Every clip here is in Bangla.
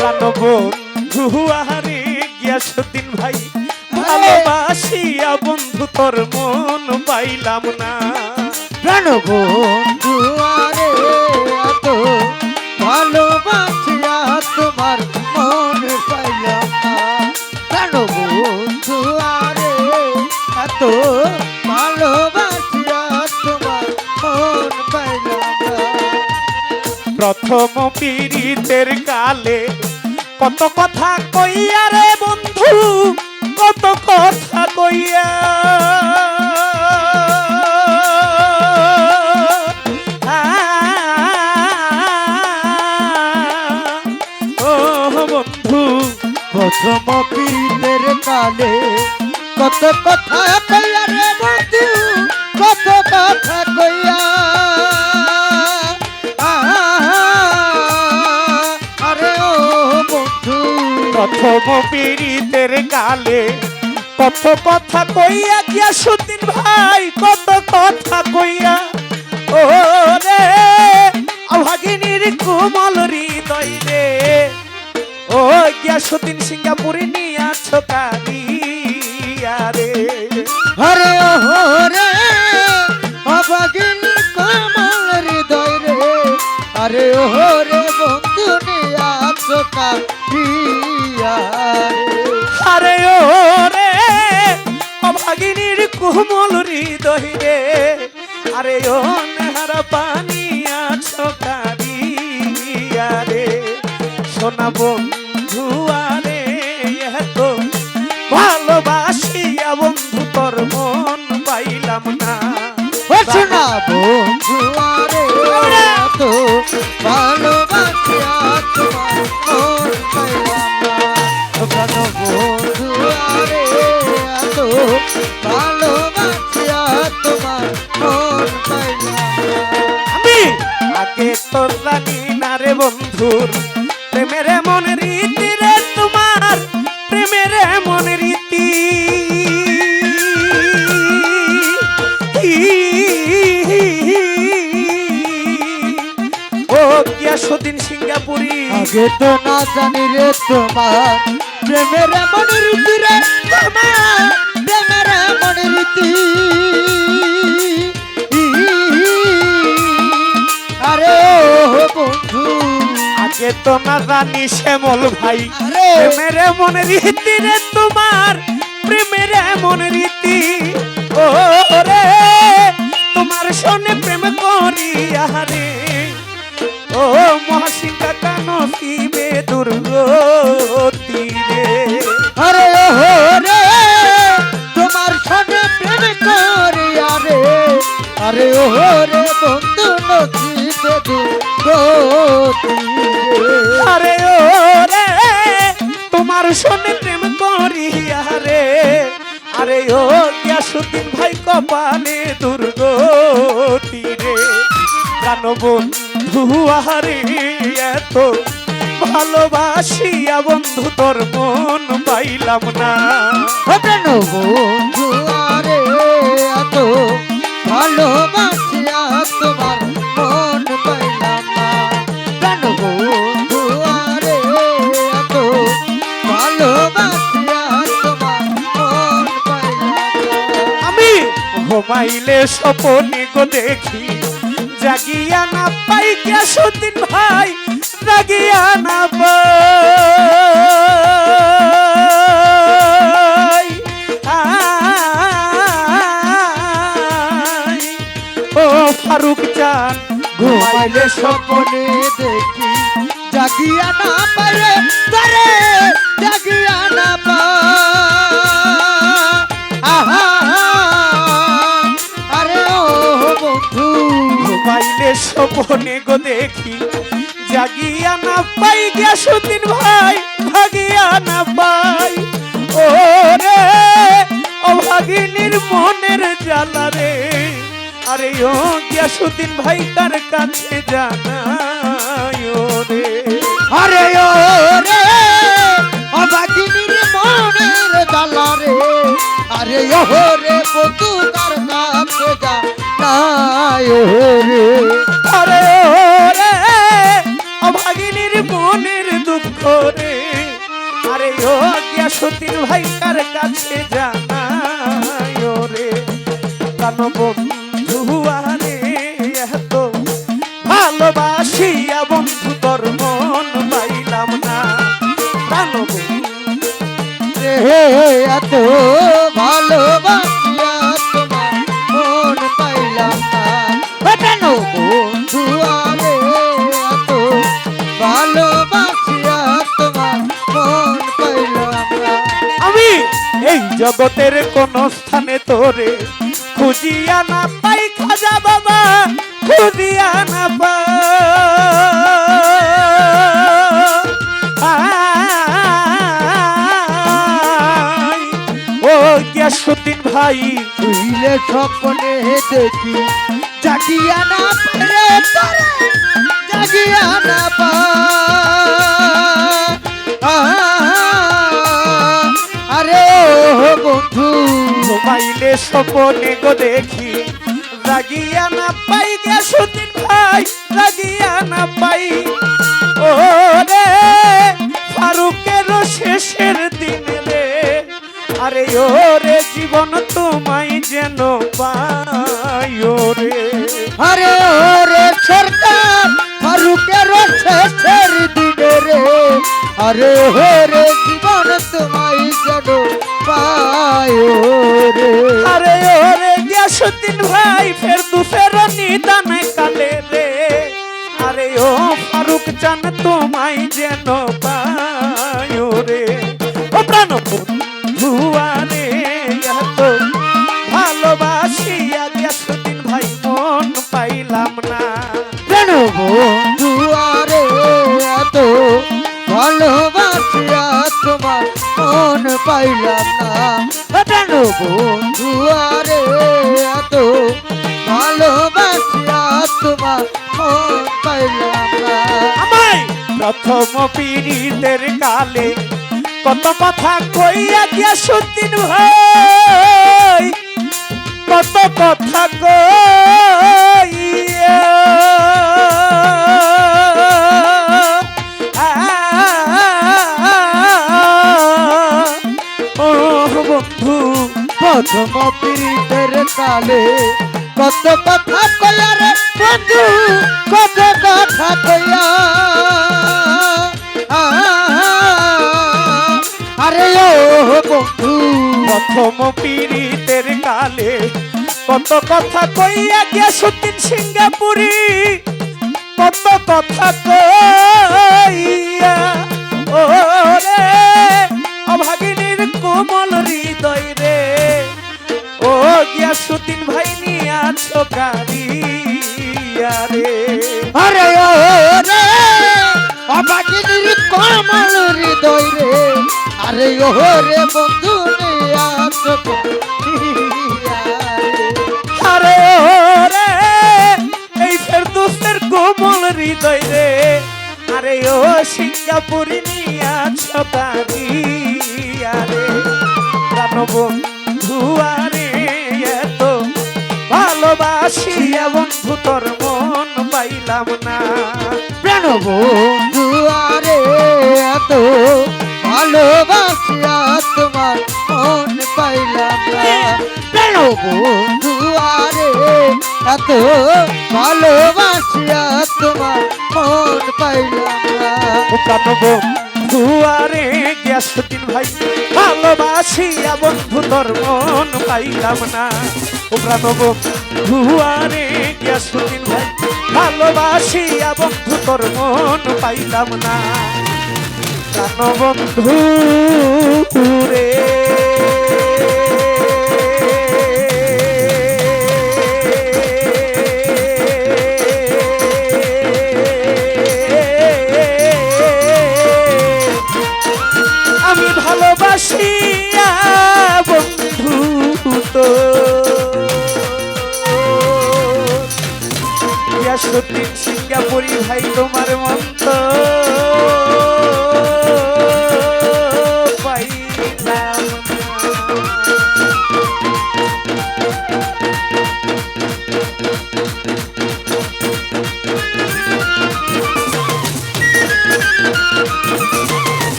প্রাণ বন্ধু আহারে গিয়াসুদ্দিন ভাই ভালোবাসিয়া বন্ধু তোর মন পাইলাম না। প্রাণ বন্ধু আরে এত ভালোবাসিয়া তোমার প্রথম পীড়িতের কালে কত কথা কইয়া রে বন্ধু, কত কথা কইয়া। প্রথম পীড়িতের কালে কত কথা প্রথম পীড়িতের কালে কত কথা কইয়া গিয়া সুদিন ভাই, কত কথা কইয়া। ও রে অভাগিনীর কোমল হৃদয় রে। ও গিয়া সুদিন সিঙ্গাপুরে নিয়ে আছো রে। আরে ও রে অবাগিন কমল হৃদয় রে। আরে ও রে রে। আরে ও রে অভাগিনীর কোমল হৃদয় রে। আরে ও নেহারা পানি আছো কাদিয়া রে। সোনা বন্ধু আরে এত ভালোবাসিয়া বন্ধু তোর মন পাইলাম না। বন্ধু আরে আগে তো না জানি রে তোমার। প্রেমের এমন রীতি রে তোমার। প্রেমের এমন রীতি। আরে ও বন্ধু। আগে তো না জানি শ্যামল ভাই। প্রেমের এমন রীতি রে তোমার। প্রেমের এমন রীতি। ও রে তোমার সনে প্রেম করি আহারে। ও মহাসিংহা কান শিবে দুর্গতি রে। আরে ও রে তোমার সঙ্গে প্রেম করি আরে আরে ও রে বন্ধু নসিবে দুর্গতি আরে ও রে তোমার সনে প্রেম করি আরে আরে ও গ্যাসুদ্দিন ভাই কপালে দুর্গতি রে। প্রাণ বন্ধু আহারে এত ভালোবাসিয়া বন্ধু তোর মন পাইলাম না। প্রাণ বন্ধু আরে এত ভালোবাসিয়া তোমার মন পাইলাম না। প্রাণ বন্ধু আরে এত ভালোবাসিয়া তোমার মন পাইলাম আমি ঘুমাইলে স্বপনে গো দেখি জাগিয়া না পাই গ্যাসুদ্দিন ভাই জাগিয়া না ও ফারুক চান, ঘুমাইলে স্বপনে দেখি। জাগিয়া না পারে তারে জাগিয়া না পা। আহা, আরে ও বন্ধু, ঘুমাইলে স্বপনে গো দেখি। গ্যাসুদ্দিন ভাই ভাগিয়া না পাই। ও রে অভাগিনীর মনের জ্বালা রে। আরে ও গ্যাসুদ্দিন ভাই কার কাছে জানাই ও রে আরে ও রে অবাগিনীর মনের জ্বালা রে। আরে ও রে বন্ধু কার কাছে যা নাই ও রে আরে ও রে গিয়াসুদ্দিন ভাই কার কাছে জানাই রে? প্রাণ বন্ধু আরে, এত ভালোবাসিয়া বন্ধু তোর মন পাইলাম না। প্রাণ রে, এত ভালোবাসিয়া জগতের কোন স্থানে তোরে খুঁজিয়া না পাই খাজা বাবা, খুঁজিয়া না পাই। ও ভাই, তুইলে স্বপ্নে দেখি, জাগিয়া না পারে জাগিয়া না পা স্বপনে গো দেখি। রাগিয়া না পাই গ্যাসুদ্দিন ভাই, রাগিয়া না পাই। ও রে ফারুকের শেষের দিন রে। আরে ও রে জীবন তোমায় যেন পাই ও রে আরে ওরে সরকার, ফারুকের শেষের দিনে রে। আরে ওরে জীবন তোমায় যেন পায় রে আরে ও রে গ্যাসুদ্দিন ভাই, ফের দুফের নিদান কালে রে। আরে ও ফারুক চান তোমায় যেন পীড়িতের কালে কত কথা কইয়া দিয়া সুদিন ভাই। কত কথা কইয়া। বন্ধু, প্রথম পীড়িতের কালে কত কথা কয়া রে বন্ধু, কত কথা কয়া আরে ও বন্ধু, প্রথম পীড়িতের কালে কত কথা কইয়া গিয়া সুদিন সিঙ্গাপুরি? কত কথা কইয়া আরে ও রে বন্ধু আরে ও রে এই ফেরদৌসের কোমল হৃদয় রে। আরে ও সিঙ্গাপুরি নিয়া ছতারি আরে বন্ধু আরে এত ভালোবাসিয়া বন্ধু তোর মন পাইলাম না। প্রাণ বন্ধু আরে এত এত ভালোবাসিয়া তোমার মন পাইলাম। বন্ধু আরে গ্যাসুদ্দিন ভাই, ভালোবাসিয়া বন্ধু তোর মন পাইলাম না। বন্ধু আরে গ্যাসুদ্দিন ভাই, ভালোবাসিয়া বন্ধু তোর মন পাইলাম না। প্রাণ বন্ধু রে সত্যি সিঙ্গাপুরি ভাই তোমার মন্ত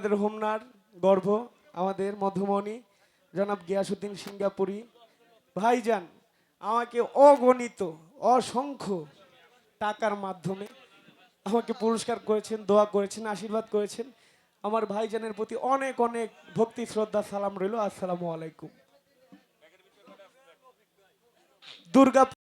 আপনাদের হোমনার গর্ভ, আমাদের মধুমণি, জনাব গিয়াসুদ্দিন সিঙ্গাপুরি। ভাইজান, আমাকে অগণিত, অসংখ্য টাকার মাধ্যমে আমাকে পুরস্কার করেছেন, দোয়া করেছেন, আশীর্বাদ করেছেন। আমার ভাইজানের প্রতি অনেক অনেক ভক্তি, শ্রদ্ধা, সালাম রইল। আসসালামু আলাইকুম। দুর্গা